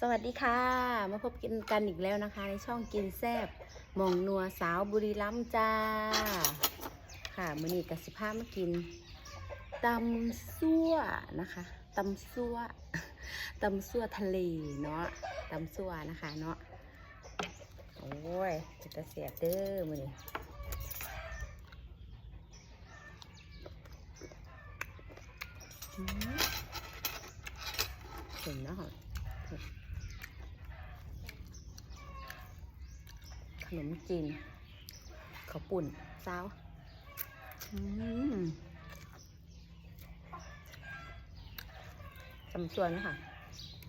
สวัสดีค่ะ มาพบกันกันอีกแล้วนะคะ ในช่องกินแซบหมองนัวสาวบุรีรัมย์จ้า ค่ะมือนี้กับสิพามากินตำซั่วนะคะตำซั่วตำซั่วทะเลเนาะตำซั่วนะคะเนาะโอ้ยจะตะเสียบเด้อมือนี้อืมเห็นเนาะ ขนมจีนข้าวปุ่นเจ้าอืมจำชวนนะคะ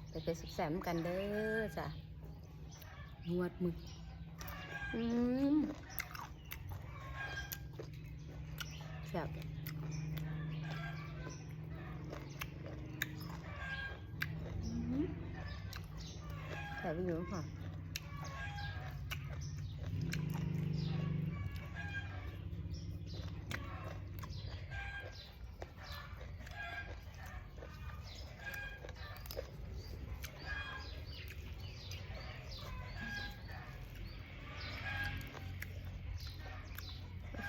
ไปเป็นสุดแสมกันเด้อจ้ะนวดมืออืมแซ่บอืมแซ่บอยู่ค่ะ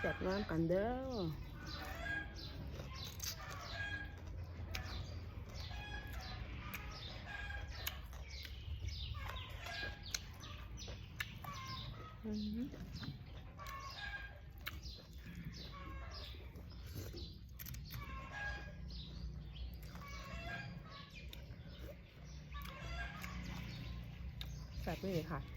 เสร็จน้ำกันเด้ออืมแซ่บเลยค่ะ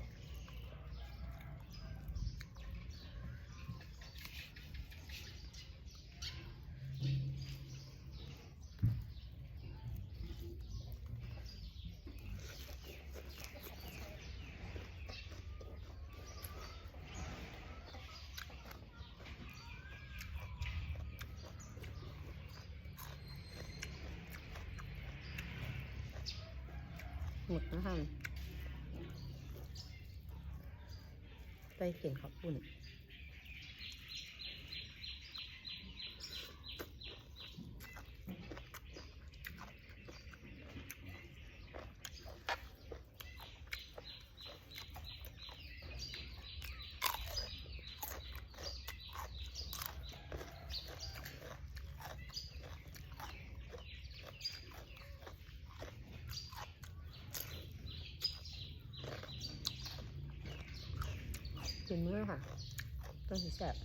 หมดนะคะไปเก่งขอบคุณ กินเมื่อค่ะต้องสีแสบ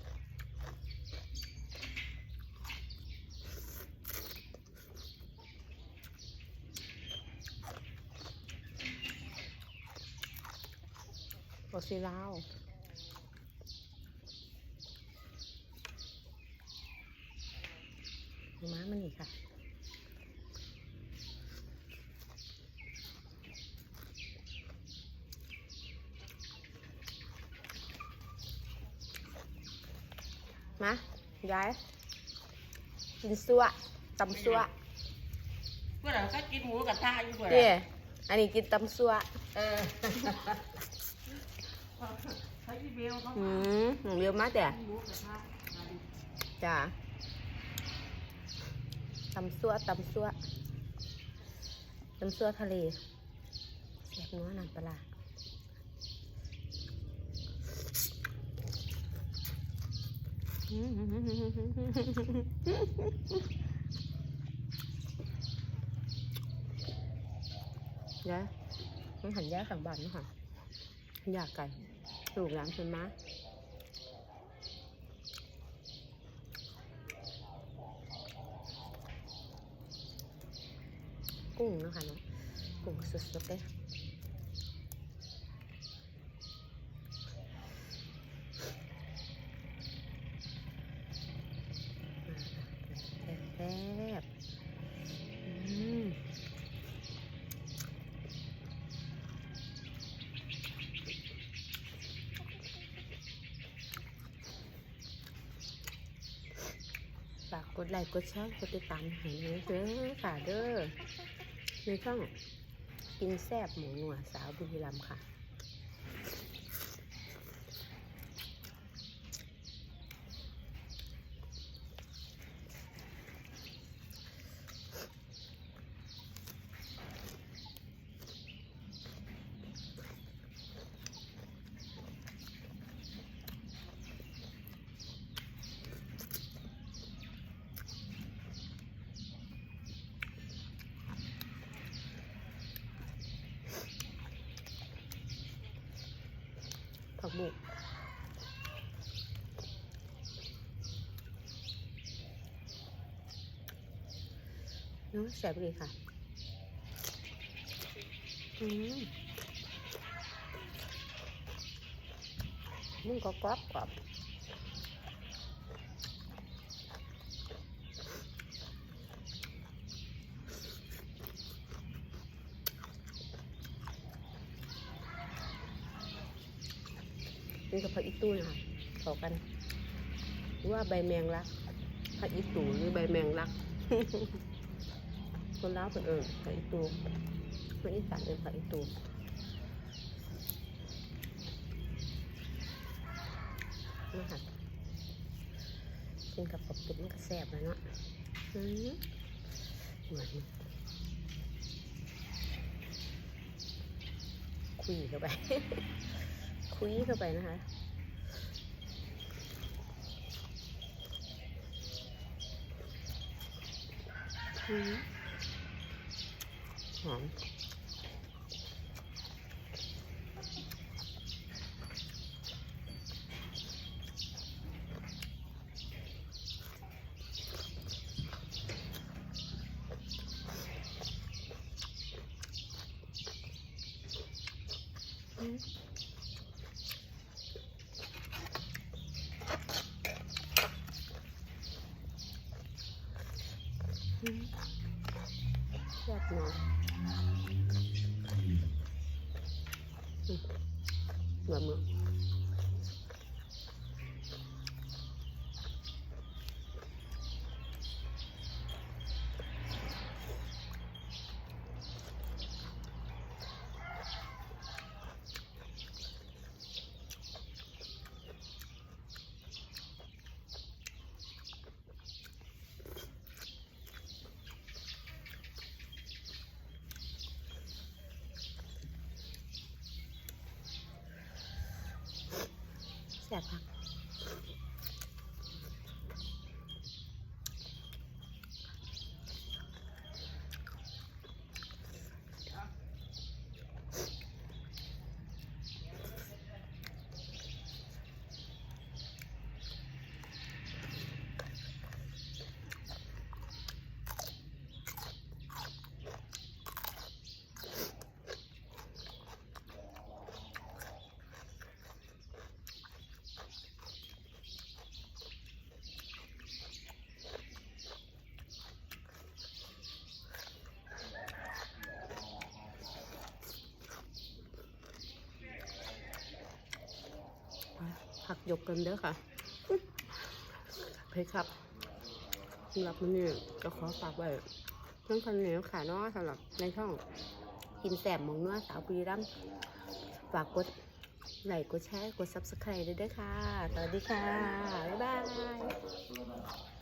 โอซีลาวม้ามันอีกค่ะ มาย้ายกินซัวตำซัวเพื่อนเราก็กินหมูกระทะอยู่เพื่อนเด้อันนี้กินตำซัวเออเขาที่เบลเขาอืมหนูเรียวมากแต่หมูกระทะจ้าตำซัวตำซัวตำซัวทะเลแซ่บนัวน้ำปลา ร้าอืมยายมันหันยาขังบานนะค่ะ อยากกันลูกหลานเป็นม้ากุ้งนะคะเนาะกุ้งสดๆเลยแซ่บๆอืมฝา กดไลค์กดแชร์กดติดตามให้หน่อยเด้อค่ะเด้อในช่องกินแซบหมูหนัวสาวบุรีรัมย์ค่ะ ผักบุกน้องแสบเลยค่ะ อืมมึงก็กรอบกรอบ นี่กับผักอีตู้นะคะเข้ากันว่าใบแมงลักผักอีตูหรือใบแมงลัก คนลาวคนเอิญผักอีตูคนอีสานเอิญผักอีตูนะคะกินกับกบตุ๋นมันก็แซ่บเลยเนาะอืมเหมือนคุยเข้าไป คุยเข้าไปนะคะหอมอืมอืม แซ่บเนาะอืมเหมือน แซ่บค่ะ ยกกันเด้อค่ะเพชรครับสำหรับมันนี่ก็ขอฝากไว้เรื่องคนเหนียวขาเนาะสำหรับในช่องกินแสบมองเนื้อสาวปีรัมฝากกดไลค์กดแชร์กด subscribe ด้วยเด้อค่ะ สวัสดีค่ะ บ๊ายบาย